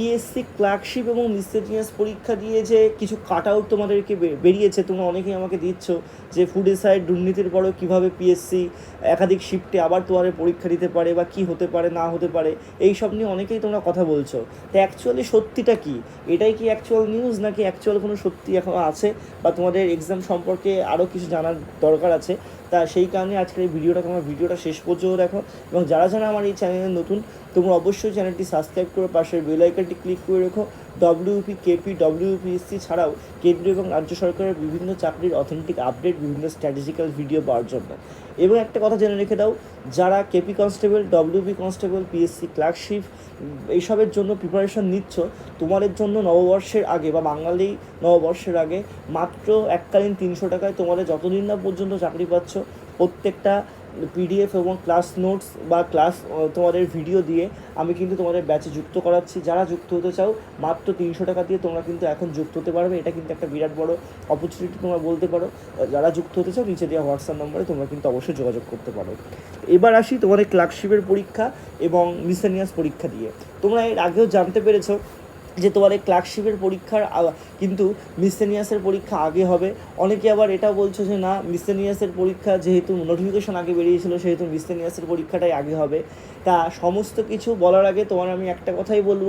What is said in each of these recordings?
PSC clerkship এবং miscellaneous পরীক্ষা দিয়ে যে কিছু কাট আউট তোমাদেরকে বেরিয়েছে, তোমরা অনেকেই আমাকে দিচ্ছ যে ফুড এসাইড দুর্নীতির পরেও কীভাবে পিএসসি একাধিক শিফটে আবার তোমাদের পরীক্ষা দিতে পারে বা কি হতে পারে, না হতে পারে এই সব নিয়ে অনেকেই তোমরা কথা বলছো। তো অ্যাকচুয়ালি সত্যিটা কি? এটাই কি অ্যাকচুয়াল নিউজ নাকি অ্যাকচুয়াল কোনো সত্যি এখন আছে বা তোমাদের এক্সাম সম্পর্কে আরও কিছু জানার দরকার আছে? তা সেই কারণে আজকের এই ভিডিওটা তোমরা ভিডিওটা শেষ পর্যন্ত দেখো এবং যারা যারা আমার এই চ্যানেলে নতুন, তোমরা অবশ্যই চ্যানেলটি সাবস্ক্রাইব করে পাশের বেল ক্লিক করে রেখো। ডব্লিউপি কেপি ডব্লিউপিএসসি ছাড়াও কেন্দ্রীয় এবং রাজ্য সরকারের বিভিন্ন চাকরির অথেন্টিক আপডেট বিভিন্ন স্ট্র্যাটেজিক্যাল ভিডিও পাওয়ার জন্য। এবং একটা কথা জেনে রেখে দাও, যারা KP constable WBP constable PSC clerkship এইসবের জন্য প্রিপারেশন নিচ্ছ, তোমাদের জন্য নববর্ষের আগে বা বাঙালি নববর্ষের আগে মাত্র এককালীন তিনশো টাকায় তোমাদের যতদিন না পর্যন্ত চাকরি পাচ্ছ, প্রত্যেকটা পিডিএফ এবং ক্লাস নোটস বা ক্লাস তোমাদের ভিডিও দিয়ে আমি কিন্তু তোমাদের ব্যাচে যুক্ত করাচ্ছি। যারা যুক্ত হতে চাও, মাত্র তিনশো টাকা দিয়ে তোমরা কিন্তু এখন যুক্ত হতে পারবে। এটা কিন্তু একটা বিরাট বড় অপরচুনিটি তোমরা বলতে পারো। যারা যুক্ত হতে চাও, নিচে দেওয়া হোয়াটসঅ্যাপ নম্বরে তোমরা কিন্তু অবশ্যই যোগাযোগ করতে পারো। এবার আসি তোমাদের ক্লার্কশিপের পরীক্ষা এবং মিসেনিয়াস পরীক্ষা দিয়ে। তোমরা এর আগেও জানতে পেরেছ যে তোমার এই ক্লার্কশিপের পরীক্ষার কিন্তু মিসেনিয়াসের পরীক্ষা আগে হবে। অনেকে আবার এটা বলছো যে, না মিসেনিয়াসের পরীক্ষা যেহেতু নোটিফিকেশন আগে বেরিয়েছিল, সেহেতু মিসেনিয়াসের পরীক্ষাটাই আগে হবে। তা সমস্ত কিছু বলার আগে তোমার আমি একটা কথাই বলব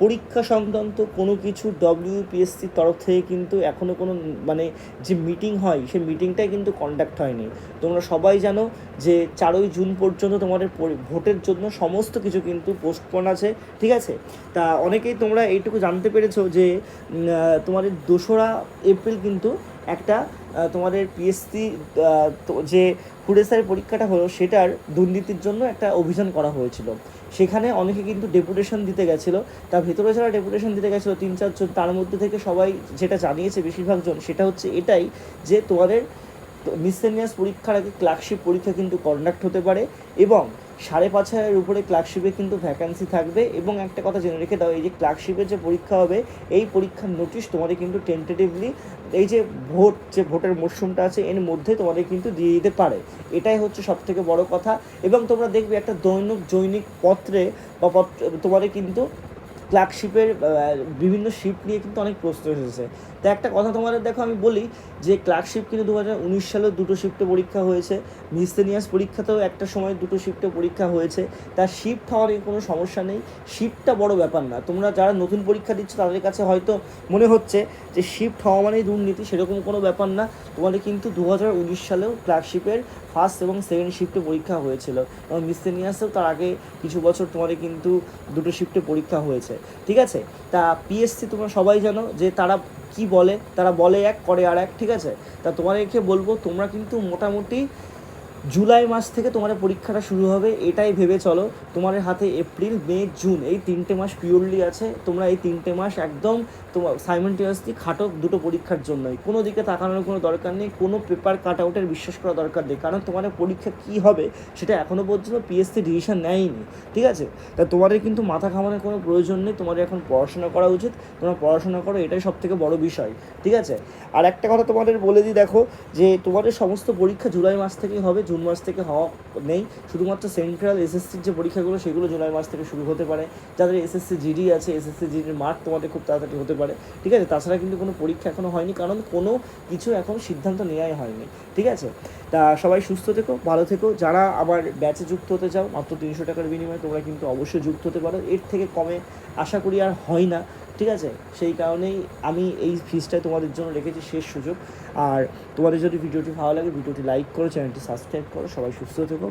পরীক্ষা সংক্রান্ত কোনো কিছু ডব্লিউপিএসসির তরফ থেকে কিন্তু এখনও কোনো মানে যে মিটিং হয়, সেই মিটিংটাই কিন্তু কন্ডাক্ট হয়নি। তোমরা সবাই জানো যে চারই জুন পর্যন্ত তোমাদের ভোটের জন্য সমস্ত কিছু কিন্তু পোস্টপোন আছে, ঠিক আছে? তা অনেকেই তোমরা এইটুকু জানতে পেরেছ যে তোমাদের দোসরা এপ্রিল কিন্তু একটা তোমাদের পিএসসি যে ফুডেসারের পরীক্ষাটা হলো সেটার দুর্নীতির জন্য একটা অভিযান করা হয়েছিল। সেখানে অনেকে কিন্তু ডেপুটেশন দিতে গেছিল। তার ভেতরে যারা ডেপুটেশন দিতে গেছিল, তিন চারজন, তার মধ্যে থেকে সবাই যেটা জানিয়েছে বেশিরভাগজন সেটা হচ্ছে এটাই যে তোমাদের মিসেনিয়াস পরীক্ষার আগে ক্লার্কশিপ পরীক্ষা কিন্তু কন্ডাক্ট হতে পারে এবং সাড়ে পাঁচ হাজারের উপরে ক্লার্কশিপে কিন্তু ভ্যাকান্সি থাকবে এবং একটা কথা জেনে রেখে দাও, এই যে ক্লার্কশিপের যে পরীক্ষা হবে, এই পরীক্ষার নোটিশ তোমাদের কিন্তু টেন্টেটিভলি এই যে ভোট, যে ভোটের মরশুমটা আছে, এর মধ্যে তোমাদের কিন্তু দিয়ে দিতে পারে। এটাই হচ্ছে সব থেকে বড় কথা এবং তোমরা দেখবে একটা দৈনিক জৈনিক পত্রে বা পত্র, তোমাদের কিন্তু ক্লার্কশিপের বিভিন্ন শিফট নিয়ে কিন্তু অনেক প্রশ্ন এসেছে। তো একটা কথা তোমাদের দেখো, আমি বলি যে ক্লার্কশিপ কিন্তু দু হাজার উনিশ সালে দুটো শিফটে পরীক্ষা হয়েছে। মিসেনিয়াস পরীক্ষাতেও একটা সময় দুটো শিফটে পরীক্ষা হয়েছে। তার শিফট হওয়ার কোনো সমস্যা নেই। শিফটটা বড় ব্যাপার না। তোমরা যারা নতুন পরীক্ষা দিচ্ছ, তাদের কাছে হয়তো মনে হচ্ছে যে শিফট হওয়া মানেই দুর্নীতি, সেরকম কোনো ব্যাপার না। তোমাদের কিন্তু দু হাজার উনিশ সালেও ক্লার্কশিপের ফার্স্ট এবং সেকেন্ড শিফটে পরীক্ষা হয়েছিল। এবং মিসেনিয়াসেও তার আগে কিছু বছর তোমাদের কিন্তু দুটো শিফটে পরীক্ষা হয়েছে। ঠিক আছে? তা পিএসসি তোমরা সবাই জানো যে তারা কি বলে? তারা বলে এক, করে আর এক, ঠিক আছে? তা তোমাদেরকে বলব, তোমরা কিন্তু মোটামুটি জুলাই মাস থেকে তোমাদের পরীক্ষাটা শুরু হবে, এটাই ভেবে চলো। তোমাদের হাতে এপ্রিল, মে, জুন, এই তিনটে মাস পিওরলি আছে। তোমরা এই তিনটে মাস একদম তোমার সাইমেন্টিয়াসলি খাটো দুটো পরীক্ষার জন্যই। কোনো দিকে তাকানোর কোনো দরকার নেই, কোনো পেপার কাট আউটের বিশ্বাস করা দরকার নেই। কারণ তোমাদের পরীক্ষা কী হবে সেটা এখনও পর্যন্ত পিএসসি ডিসিশন নেয়নি, ঠিক আছে? তা তোমাদের কিন্তু মাথা ঘামানোর কোনো প্রয়োজন নেই, তোমাদের এখন পড়াশোনা করা উচিত। তোমরা পড়াশোনা করো, এটাই সব থেকে বড় বিষয়, ঠিক আছে? আর একটা কথা তোমাদের বলে দিই, দেখো, যে তোমাদের সমস্ত পরীক্ষা জুলাই মাস থেকেই হবে। জুন মাস থেকে হওয়া নেই। শুধুমাত্র সেন্ট্রাল এসএসসির যে পরীক্ষাগুলো, সেগুলো জুলাই মাস থেকে শুরু হতে পারে। যাদের এসএসসি জিডি আছে, এসএসসি জিডির মার্ক তোমাদের খুব তাড়াতাড়ি হতে পারে। ঠিক আছে? তাছাড়া কিন্তু কোনো পরীক্ষা এখনও হয়নি, কারণ কোনো কিছু এখন সিদ্ধান্ত নেওয়াই হয়নি। ঠিক আছে? তা সবাই সুস্থ থেকো, ভালো থেকো। যারা আবার ব্যাচে যুক্ত হতে চাও, মাত্র তিনশো টাকার বিনিময়ে তোমরা কিন্তু অবশ্যই যুক্ত হতে পারো। এর থেকে কমে আশা করি আর হয় না। ঠিক আছে? সেই কারণেই আমি এই ফিজটাই তোমাদের জন্য রেখেছি, শেষ সুযোগ। আর তোমাদের যদি ভিডিওটি ভালো লাগে ভিডিওটি লাইক করো চ্যানেলটি সাবস্ক্রাইব করো। সবাই সুস্থ থেকো।